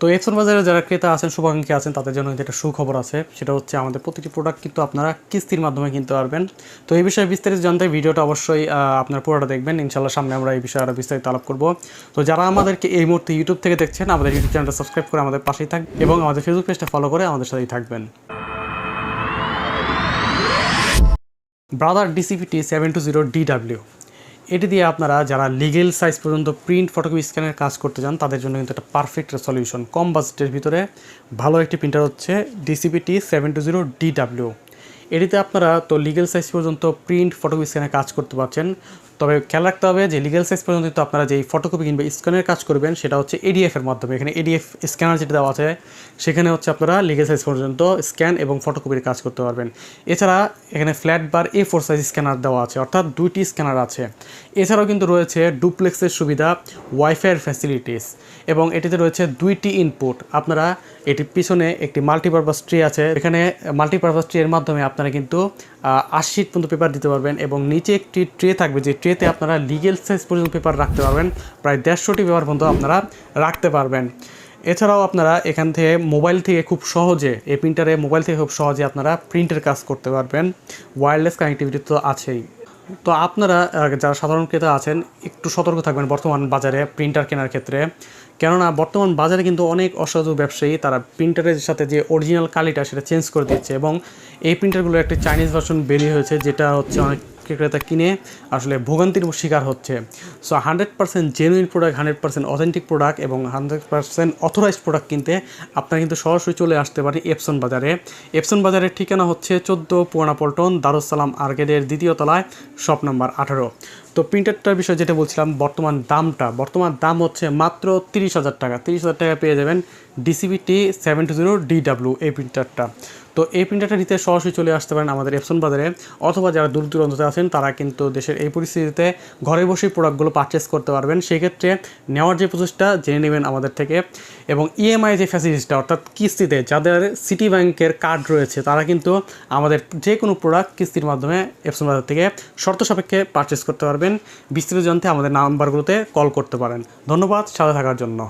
তো এফসন বাজারে যারা ক্রেতা আছেন, শুভাকাঙ্ক্ষী আছেন, তাদের জন্য একটা সুখবর আছে। সেটা হচ্ছে আমাদের প্রতিটি প্রোডাক্ট কিন্তু আপনারা কিস্তির মাধ্যমে কিনতে পারবেন তো এই বিষয়ে বিস্তারিত জানতে ভিডিওটা অবশ্যই আপনার পুরোটা দেখবেন। ইনশাল্লাহ সামনে আমরা এই বিষয়ে আরও বিস্তারিত আলাপ করব। তো যারা আমাদেরকে এই মুহূর্তে ইউটিউব থেকে দেখছেন, আমাদের ইউটিউব চ্যানেলটা সাবস্ক্রাইব করে আমাদের পাশেই থাক এবং আমাদের ফেসবুক পেজটা ফলো করে আমাদের সাথেই থাকবেন। Brother DCPT seven two zero DW এটি দিয়ে আপনারা যারা লিগেল সাইজ পর্যন্ত প্রিন্ট ফটোকপি স্ক্যানের কাজ করতে চান, তাদের জন্য কিন্তু একটা পারফেক্ট সলিউশন কম বাজেটের ভিতরে ভালো একটি প্রিন্টার হচ্ছে DCPT seven two zero DW এটিতে আপনারা তো লিগেল সাইজ পর্যন্ত প্রিন্ট ফটোকপি স্ক্যানের কাজ করতে পারছেন। তবে খেয়াল রাখতে হবে যে লিগেল সাইজ পর্যন্ত কিন্তু আপনারা যেই ফটোকপি কিংবা স্ক্যানের কাজ করবেন, সেটা হচ্ছে এডিএফের মাধ্যমে। এখানে এডিএফ স্ক্যানার যেটা দেওয়া আছে, সেখানে হচ্ছে আপনারা লিগেল সাইজ পর্যন্ত স্ক্যান এবং ফটোকপির কাজ করতে পারবেন। এছাড়া এখানে flatbed A four size scanner দেওয়া আছে, অর্থাৎ দুইটি স্ক্যানার আছে। এছাড়াও কিন্তু রয়েছে ডুপ্লেক্সের সুবিধা ওয়াইফাইয়ের ফ্যাসিলিটিস এবং এটিতে রয়েছে দুইটি ইনপুট আপনারা এটির পিছনে একটি মাল্টিপারপাস ট্রি আছে। এখানে মাল্টিপারপাস ট্রি এর মাধ্যমে আপনারা কিন্তু আশি পর্যন্ত পেপার দিতে পারবেন এবং নিচে একটি ট্রে থাকবে, যে ট্রেতে আপনারা লিগেল সাইজ পর্যন্ত পেপার রাখতে পারবেন। প্রায় দেড়শোটি পেপার পর্যন্ত আপনারা রাখতে পারবেন। এছাড়াও আপনারা এখান থেকে মোবাইল থেকে খুব সহজে, এই প্রিন্টারে মোবাইল থেকে খুব সহজে আপনারা প্রিন্টের কাজ করতে পারবেন। ওয়্যারলেস কানেক্টিভিটি তো আছেই। তো আপনারা যারা সাধারণ ক্রেতা আছেন, একটু সতর্ক থাকবেন বর্তমান বাজারে প্রিন্টার কেনার ক্ষেত্রে। কেননা বর্তমান বাজারে কিন্তু অনেক অসাধু ব্যবসায়ী, তারা প্রিন্টারের সাথে যে অরিজিনাল কালিটা সেটা চেঞ্জ করে দিচ্ছে এবং এই প্রিন্টারগুলো একটি চাইনিজ ভার্সন বেরিয়ে হয়েছে, যেটা হচ্ছে অনেক ক্রেতা কিনে আসলে ভোগান্তির শিকার হচ্ছে। So hundred percent genuine product hundred percent authentic product এবং হান্ড্রেড পার্সেন্ট অথরাইজড প্রোডাক্ট কিনতে আপনারা কিন্তু সরাসরি চলে আসতে পারেন এপসন বাজারে। এপসন বাজারের ঠিকানা হচ্ছে চোদ্দ পুরানা পল্টন দারুসালাম আর্কেডের দ্বিতীয় তলায়, শপ নাম্বার আঠারো। তো প্রিন্টারটার বিষয়ে যেটা বলছিলাম, বর্তমান দামটা, বর্তমান দাম হচ্ছে মাত্র তিরিশ হাজার টাকা। তিরিশ হাজার টাকা পেয়ে যাবেন DCBT seven two zero DW এই প্রিন্টারটা তো এই প্রিন্টারটা নিতে সরাসরি চলে আসতে পারেন আমাদের এপসন বাজারে, অথবা যারা দূর দূরান্তে আছেন, তারা কিন্তু দেশের এই পরিস্থিতিতে ঘরে বসেই প্রোডাক্টগুলো পারচেস করতে পারবেন। সেক্ষেত্রে নেওয়ার যে প্রসেসটা জেনে নেবেন আমাদের থেকে। এবং ইএমআই যে ফ্যাসিলিটিসটা অর্থাৎ কিস্তিতে যাদের সিটি ব্যাংকের কার্ড রয়েছে, তারা কিন্তু আমাদের যে কোনো প্রোডাক্ট কিস্তির মাধ্যমে এপসন বাজার থেকে শর্ত সাপেক্ষে পারচেস করতে পারবেন বিস্তারিত জানতে আমাদের নাম্বারগুলোতে কল করতে পারেন। ধন্যবাদ সাথে থাকার জন্য।